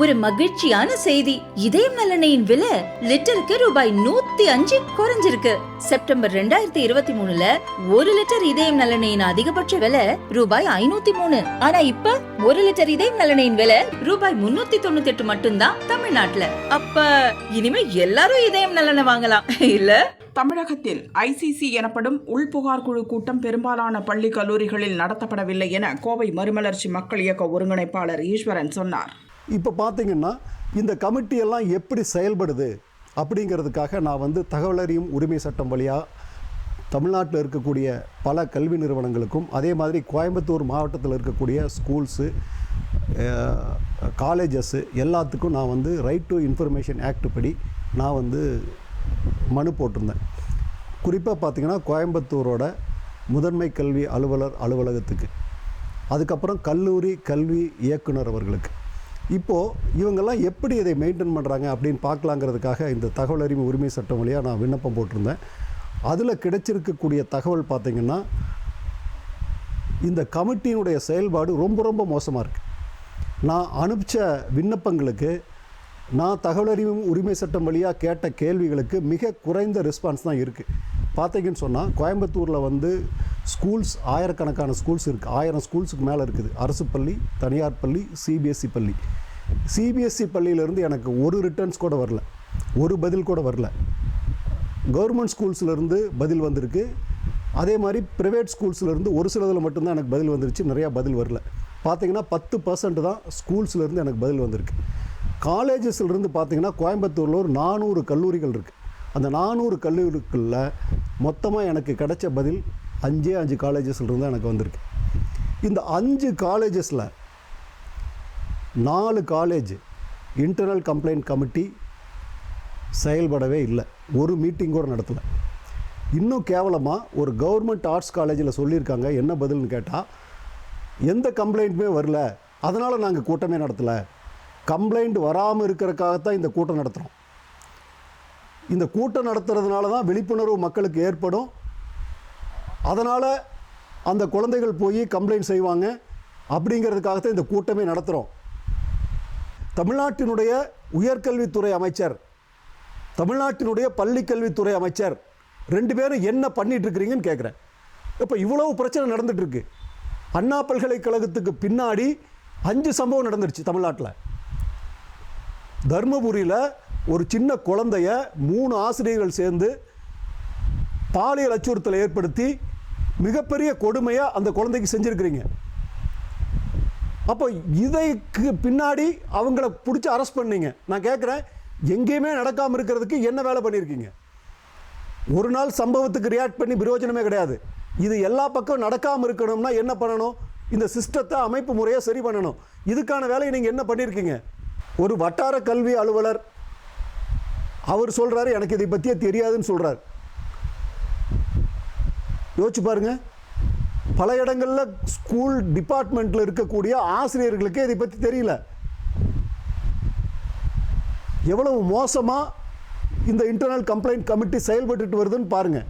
ஒரு மகிழ்ச்சியான செய்தி. இதயம் நலனையின் விலை லிட்டருக்கு ரூபாய் நூத்தி அஞ்சு குறைஞ்சிருக்கு. செப்டம்பர் ரெண்டாயிரத்தி இருபத்தி மூணுல ஒரு லிட்டர் இதயம் நலனையின் அதிகபட்ச விலை ரூபாய் ஐநூத்தி மூணு. ஆனா இப்ப ஒரு லிட்டர் இதயம் நலனையின் விலை ரூபாய் முன்னூத்தி தொண்ணூத்தி எட்டு மட்டும்தான் தமிழ்நாட்டுல. அப்ப இனிமே எல்லாரும் இதயம் நலனை வாங்கலாம். இல்ல? தமிழகத்தில் ஐசிசி எனப்படும் உள்புகார் குழு கூட்டம் பெரும்பாலான பள்ளி கல்லூரிகளில் நடத்தப்படவில்லை என கோவை மறுமலர்ச்சி மக்கள் இயக்க ஒருங்கிணைப்பாளர் ஈஸ்வரன் சொன்னார். இப்போ பார்த்தீங்கன்னா இந்த கமிட்டி எல்லாம் எப்படி செயல்படுது அப்படிங்கிறதுக்காக நான் வந்து தகவல் அறியும் உரிமை சட்டம் வழியாக தமிழ்நாட்டில் இருக்கக்கூடிய பல கல்வி நிறுவனங்களுக்கும் அதே மாதிரி கோயம்புத்தூர் மாவட்டத்தில் இருக்கக்கூடிய ஸ்கூல்ஸு காலேஜஸ்ஸு எல்லாத்துக்கும் நான் வந்து ரைட் டு இன்ஃபர்மேஷன் ஆக்ட் படி நான் வந்து மனு போட்டிருந்தேன். குறிப்பாக பார்த்தீங்கன்னா கோயம்புத்தூரோட முதன்மை கல்வி அலுவலர் அலுவலகத்துக்கு. அதுக்கப்புறம் கல்லூரி கல்வி இயக்குனர் அவர்களுக்கு. இப்போது இவங்கெல்லாம் எப்படி இதை மெயின்டைன் பண்ணுறாங்க அப்படின்னு பார்க்கலாங்கிறதுக்காக இந்த தகவல் அறிவு உரிமை சட்டம் வழியாக நான் விண்ணப்பம் போட்டிருந்தேன். அதில் கிடைச்சிருக்கக்கூடிய தகவல் பார்த்திங்கன்னா இந்த கமிட்டியினுடைய செயல்பாடு ரொம்ப ரொம்ப மோசமாக இருக்குது நான் அனுப்பிச்ச விண்ணப்பங்களுக்கு நான் தகவலறிவு உரிமை சட்டம் வழியாக கேட்ட கேள்விகளுக்கு மிக குறைந்த ரெஸ்பான்ஸ் தான் இருக்குது பார்த்தீங்கன்னு சொன்னால் கோயம்புத்தூரில் வந்து ஸ்கூல்ஸ் ஆயிரக்கணக்கான ஸ்கூல்ஸ் இருக்குது ஆயிரம் ஸ்கூல்ஸுக்கு மேலே இருக்குது. அரசு பள்ளி தனியார் பள்ளி சிபிஎஸ்சி பள்ளி. சிபிஎஸ்சி பள்ளியிலேருந்து எனக்கு ஒரு ரிட்டர்ன்ஸ் கூட வரல. ஒரு பதில் கூட வரல. கவர்மெண்ட் ஸ்கூல்ஸ்லேருந்து பதில் வந்திருக்கு. அதே மாதிரி ப்ரைவேட் ஸ்கூல்ஸ்லேருந்து ஒரு சிலதில் மட்டும்தான் எனக்கு பதில் வந்துருச்சு. நிறையா பதில் வரல. பார்த்தீங்கன்னா பத்து பர்சன்ட் தான் ஸ்கூல்ஸ்லேருந்து எனக்கு பதில் வந்திருக்கு. காலேஜஸ்லேருந்து பார்த்திங்கன்னா கோயம்புத்தூரில் ஒரு நானூறு கல்லூரிகள் இருக்குது அந்த நானூறு கல்லூரிகளில் மொத்தமாக எனக்கு கிடைச்ச பதில் அஞ்சே அஞ்சு காலேஜஸ்லேருந்து எனக்கு வந்திருக்கு. இந்த அஞ்சு காலேஜஸில் நாலு காலேஜ் இன்டர்னல் கம்ப்ளைண்ட் கமிட்டி செயல்படவே இல்லை. ஒரு மீட்டிங் கூட நடத்தலை. இன்னும் கேவலமாக ஒரு கவர்மெண்ட் ஆர்ட்ஸ் காலேஜில் சொல்லியிருக்காங்க என்ன பதில்னு கேட்டால் எந்த கம்ப்ளைண்ட்டுமே வரல. அதனால் நாங்கள் கூட்டமே நடத்தலை. கம்ப்ளைண்ட் வராமல் இருக்கிறக்காகத்தான் இந்த கூட்டம் நடத்துகிறோம் இந்த கூட்டம் நடத்துறதுனால தான் விழிப்புணர்வு மக்களுக்கு ஏற்படும். அதனால் அந்த குழந்தைகள் போய் கம்ப்ளைண்ட் செய்வாங்க. அப்படிங்கிறதுக்காகத்தான் இந்த கூட்டமே நடத்துகிறோம் தமிழ்நாட்டினுடைய உயர்கல்வித்துறை அமைச்சர் தமிழ்நாட்டினுடைய பள்ளிக்கல்வித்துறை அமைச்சர் ரெண்டு பேரும் என்ன பண்ணிகிட்ருக்கிறீங்கன்னு கேட்குறேன் இப்போ இவ்வளவு பிரச்சனை நடந்துகிட்ருக்கு அண்ணா பல்கலைக்கழகத்துக்கு பின்னாடி அஞ்சு சம்பவம் நடந்துருச்சு தமிழ்நாட்டில். தர்மபுரியில் ஒரு சின்ன குழந்தைய மூணு ஆசிரியர்கள் சேர்ந்து பாலியல் அச்சுறுத்தலை ஏற்படுத்தி மிகப்பெரிய கொடுமையாக அந்த குழந்தைக்கு செஞ்சுருக்கிறீங்க. அப்போ இதைக்கு பின்னாடி அவங்கள பிடிச்சி அரெஸ்ட் பண்ணீங்க. நான் கேட்குறேன் எங்கேயுமே நடக்காமல் இருக்கிறதுக்கு என்ன வேலை பண்ணியிருக்கீங்க ஒரு நாள் சம்பவத்துக்கு ரியாக்ட் பண்ணி பிரயோஜனமே கிடையாது. இது எல்லா பக்கம் நடக்காமல் இருக்கணும்னா என்ன பண்ணணும்? இந்த சிஸ்டத்தை அமைப்பு முறையாக சரி பண்ணணும். இதுக்கான வேலையை நீங்கள் என்ன பண்ணியிருக்கீங்க ஒரு வட்டார கல்வி அலுவலர் அவர் சொல்கிறாரு எனக்கு இதை பற்றியே தெரியாதுன்னு சொல்கிறார் யோசிச்சு பாருங்க. பல இடங்களில் ஸ்கூல் டிபார்ட்மெண்ட்டில் இருக்கக்கூடிய ஆசிரியர்களுக்கே இதை பற்றி தெரியல. எவ்வளவு மோசமாக இந்த இன்டர்னல் கம்ப்ளைண்ட் கமிட்டி செயல்பட்டுட்டு வருதுன்னு பாருங்கள்